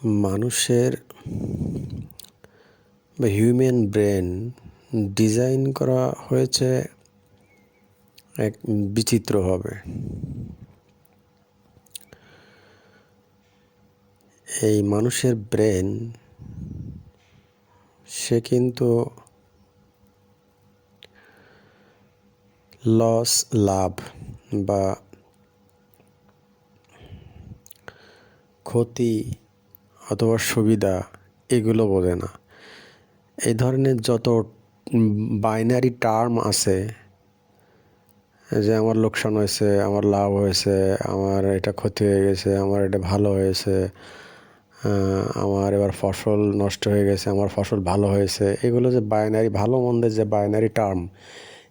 মানুষের বা human brain design করা হয়েছে এক বিচিত্রভাবে এই মানুষের ব্রেন সে কিন্তু লস লাভ বা ক্ষতি অথবা সুবিধা এগুলো বোঝে না। এই ধরনের যত বাইনারি টার্ম আছে, যে আমার লোকসান হয়েছে, আমার লাভ হয়েছে, আমার এটা ক্ষতি হয়ে গেছে, আমার এটা ভালো হয়েছে আমার এবার ফসল নষ্ট হয়ে গেছে, আমার ফসল ভালো হয়েছে, এগুলো যে বাইনারি ভালো মন্দের যে বাইনারি টার্ম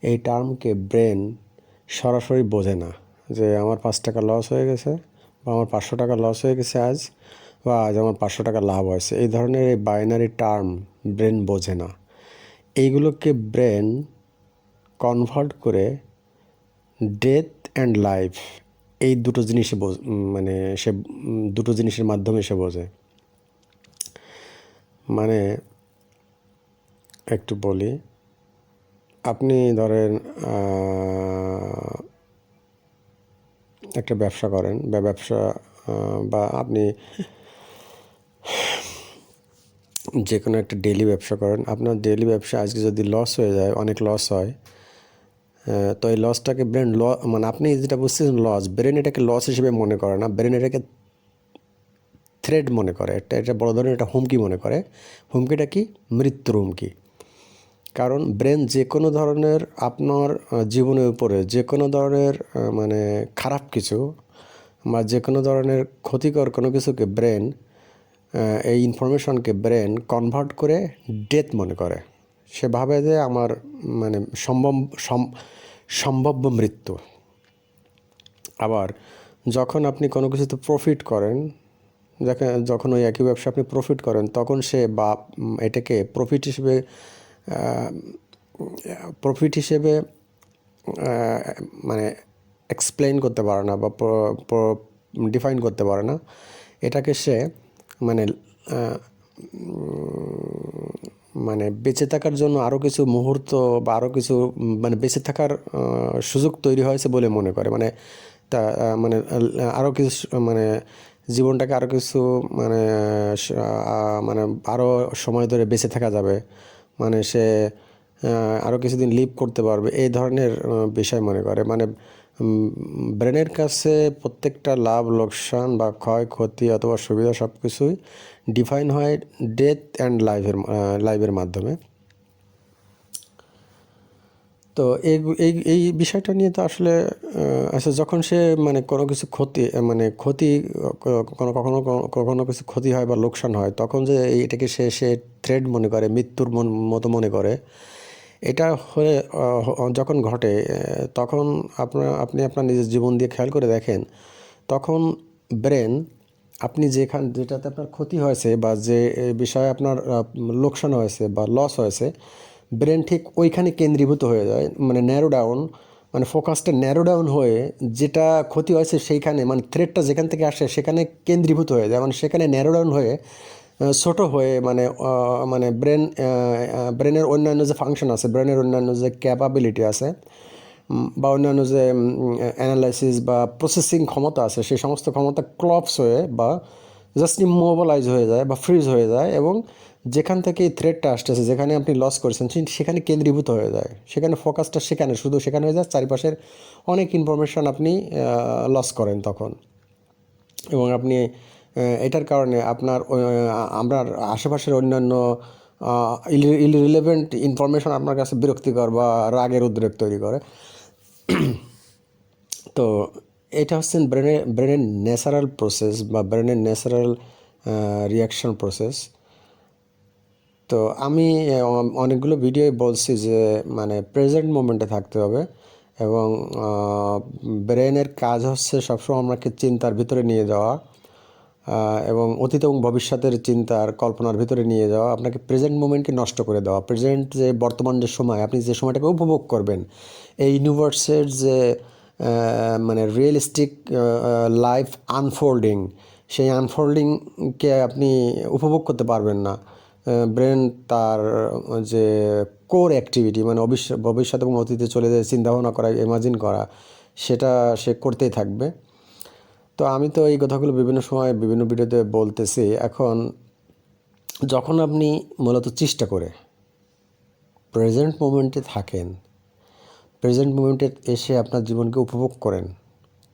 এই টার্মকে ব্রেন সরাসরি বোঝে না যে আমার পাঁচ টাকা লস হয়ে গেছে বা আমার পাঁচশো টাকা লস হয়ে গেছে আজ বা আজ আমার পাঁচশো টাকা লাভ হয়েছে এই ধরনের এই বাইনারি টার্ম ব্রেন বোঝে না। এইগুলোকে ব্রেন কনভার্ট করে ডেথ অ্যান্ড লাইফ এই দুটো জিনিসে মানে সে দুটো জিনিসের মাধ্যমে সে বোঝে। মানে একটু বলি, আপনি ধরেন একটা ব্যবসা করেন, বা ব্যবসা বা আপনি যে কোনো একটা ডেলি ব্যবসা করেন। আপনার ডেলি ব্যবসা আজকে যদি লস হয়ে যায়, অনেক লস হয় তো এই লসটাকে ব্রেন ল মানে আপনি যেটা বুঝতেছেন লস ব্রেন এটাকে লস হিসেবে মনে করে না। ব্রেন এটাকে থ্রেড মনে করে। এটা এটা বড় ধরনের একটা হুমকি মনে করে। হুমকিটা কি? মৃত্যুর হুমকি। কারণ ব্রেন যে কোনো ধরনের আপনার জীবনের উপরে যে কোনো ধরনের মানে খারাপ কিছু বা যে কোনো ধরনের ক্ষতিকর কোনো কিছুকে ব্রেন এই ইনফরমেশনকে ব্রেন কনভার্ট করে ডেথ মনে করে। সে ভাবে যে আমার মানে সম্ভব সম্ভাব্য মৃত্যু। আবার যখন আপনি কোনো কিছুতে প্রফিট করেন যখন ওই একই ব্যবসা আপনি প্রফিট করেন, তখন সে বা এটাকে প্রফিট হিসেবে প্রফিট হিসেবে মানে এক্সপ্লেইন করতে পারে না বা ডিফাইন করতে পারে না। এটাকে সে মানে মানে বেঁচে থাকার জন্য আরও কিছু মুহূর্ত বা আরও কিছু মানে বেঁচে থাকার সুযোগ তৈরি হয়েছে বলে মনে করে। মানে তা মানে আরও কিছু মানে জীবনটাকে আরও কিছু মানে মানে আরও সময় ধরে বেঁচে থাকা যাবে। মানে সে আরও কিছুদিন লিভ করতে পারবে। এই ধরনের বিষয় মনে করে। মানে ব্রেনের কাছে প্রত্যেকটা লাভ, লোকসান বা ক্ষয়ক্ষতি অথবা সুবিধা সব কিছুই ডিফাইন হয় ডেথ অ্যান্ড লাইফের লাইফের মাধ্যমে। তো এই এই এই বিষয়টা নিয়ে তো আসলে আচ্ছা যখন সে মানে কোনো কিছু ক্ষতি মানে ক্ষতি কোনো, কখনো কখনো কিছু ক্ষতি হয় বা লোকসান হয়, তখন যে এটাকে সে সে থ্রেড মনে করে, মৃত্যুর মতো মনে করে এটা হয়ে যখন ঘটে তখন আপনার, আপনি আপনার নিজের জীবন দিয়ে খেয়াল করে দেখেন, তখন ব্রেন, আপনি যেখান, যেটাতে আপনার ক্ষতি হয়েছে বা যে বিষয়ে আপনার লোকসান হয়েছে বা লস হয়েছে, ব্রেন ঠিক ওইখানে কেন্দ্রীভূত হয়ে যায় মানে ন্যারো ডাউন মানে ফোকাসটা ন্যারো ডাউন হয়ে যেটা ক্ষতি হয়েছে সেইখানে মানে থ্রেডটা যেখান থেকে আসে সেখানে কেন্দ্রীভূত হয়ে যায় মানে সেখানে ন্যারো ডাউন হয়ে ছোটো হয়ে মানে মানে ব্রেন ব্রেনের অন্যান্য যে ফাংশন আছে ব্রেনের অন্যান্য যে ক্যাপাবিলিটি আছে বা অন্যান্য যে অ্যানালাইসিস বা প্রসেসিং ক্ষমতা আছে, সেই সমস্ত ক্ষমতা ক্লপস হয়ে বা জাস্ট ইমোবিলাইজ হয়ে যায় বা ফ্রিজ হয়ে যায় এবং যেখান থেকে এই থ্রেডটা আসতেছে, যেখানে আপনি লস করেছেন সেখানে কেন্দ্রীভূত হয়ে যায়। সেখানে ফোকাসটা সেখানে, শুধু সেখানে হয়ে যায়, চারিপাশের অনেক ইনফরমেশান আপনি লস করেন তখন। এবং আপনি এটার কারণে আপনার আপনার আশেপাশের অন্যান্য ইরিলেভেন্ট ইনফরমেশন আপনার কাছে বিরক্তিকর বা রাগের উদ্রেক তৈরি করে। তো এটা হচ্ছেন ব্রেনের ব্রেনের ন্যাচারাল প্রসেস বা ব্রেনের ন্যাচারাল রিয়াকশন প্রসেস। তো আমি অনেকগুলো ভিডিও বলছি যে মানে প্রেজেন্ট মোমেন্টে থাকতে হবে এবং ব্রেনের কাজ হচ্ছে সবসময় আমাকে চিন্তার ভিতরে নিয়ে যাওয়া। এবং অতীত এবং ভবিষ্যতের চিন্তার কল্পনার ভিতরে নিয়ে যাওয়া, আপনাকে প্রেজেন্ট মোমেন্টকে নষ্ট করে দেওয়া প্রেজেন্ট যে বর্তমান যে সময়, আপনি যে সময়টাকে উপভোগ করবেন, এই ইউনিভার্সের যে মানে রিয়েলিস্টিক লাইফ আনফোল্ডিং সেই আনফোল্ডিংকে আপনি উপভোগ করতে পারবেন না। ব্রেন তার যে কোর অ্যাক্টিভিটি মানে ভবিষ্যৎ এবং অতীতে চলে যায় চিন্তাভাবনা করা ইমাজিন করা, সেটা সে করতেই থাকবে। তো আমি তো এই কথাগুলো বিভিন্ন সময় বিভিন্ন ভিডিওতে বলতেছি। এখন যখন আপনি মূলত চেষ্টা করে প্রেজেন্ট মোমেন্টে থাকেন প্রেজেন্ট মোমেন্টে এসে আপনার জীবনকে উপভোগ করেন,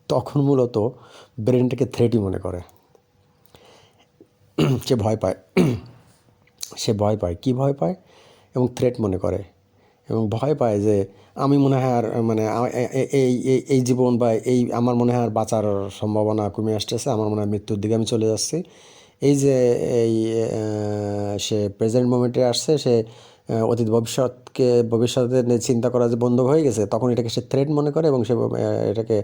তখন মূলত ব্রেনটাকে থ্রেটই মনে করে। সে ভয় পায়। সে ভয় পায়। কি ভয় পায়? এবং থ্রেট মনে করে। এবং ভয় পায় যে আমি মনে হয় আর মানে এই এই জীবন বা এই আমার মনে হয় আর বাঁচার সম্ভাবনা কমে আসতেছে। আমার মনে হয় মৃত্যুর দিকে আমি চলে যাচ্ছি। এই যে, এই সে প্রেজেন্ট মোমেন্টে আসছে, সে অতীত ভবিষ্যৎকে ভবিষ্যতে চিন্তা করা যে বন্ধ হয়ে গেছে, তখন এটাকে সে থ্রেট মনে করে এবং সে এটাকে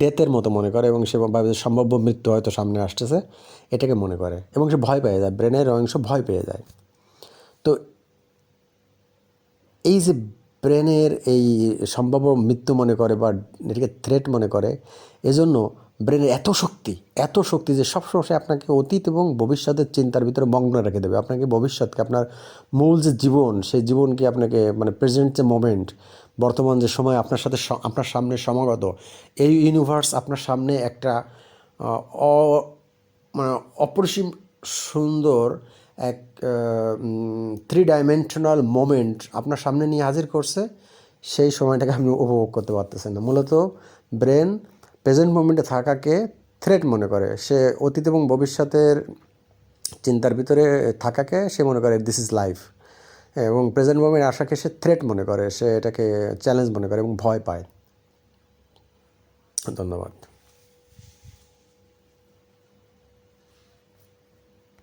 ডেথের মতো মনে করে এবং সে ভাবে সম্ভাব্য মৃত্যু হয়তো সামনে আসতেছে, এটাকে মনে করে এবং সে ভয় পেয়ে যায়। ব্রেনের অংশ ভয় পেয়ে যায়। তো এই যে ব্রেনের এই সম্ভাব্য মৃত্যু মনে করে বা এটাকে থ্রেট মনে করে, এজন্য ব্রেনের এত শক্তি এত শক্তি যে সবসময় আপনাকে অতীত এবং ভবিষ্যতের চিন্তার ভিতরে মগ্ন রেখে দেবে। আপনাকে ভবিষ্যৎকে, আপনার মূল যে জীবন, সেই জীবনকে আপনাকে মানে প্রেজেন্ট যে মোমেন্ট বর্তমান যে সময় আপনার সাথে আপনার সামনে সমাগত, এই ইউনিভার্স আপনার সামনে একটা অ মানে অপরিসীম সুন্দর এক থ্রি ডাইমেনশনাল মোমেন্ট আপনার সামনে নিয়ে হাজির করছে, সেই সময়টাকে আপনি উপভোগ করতে পারতেছেন না। মূলত ব্রেন প্রেজেন্ট মোমেন্টে থাকাকে থ্রেট মনে করে। সে অতীত এবং ভবিষ্যতের চিন্তার ভিতরে থাকাকে সে মনে করে দিস ইজ লাইফ এবং প্রেজেন্ট মোমেন্ট আসাকে সে থ্রেট মনে করে, সে এটাকে চ্যালেঞ্জ মনে করে এবং ভয় পায়। ধন্যবাদ।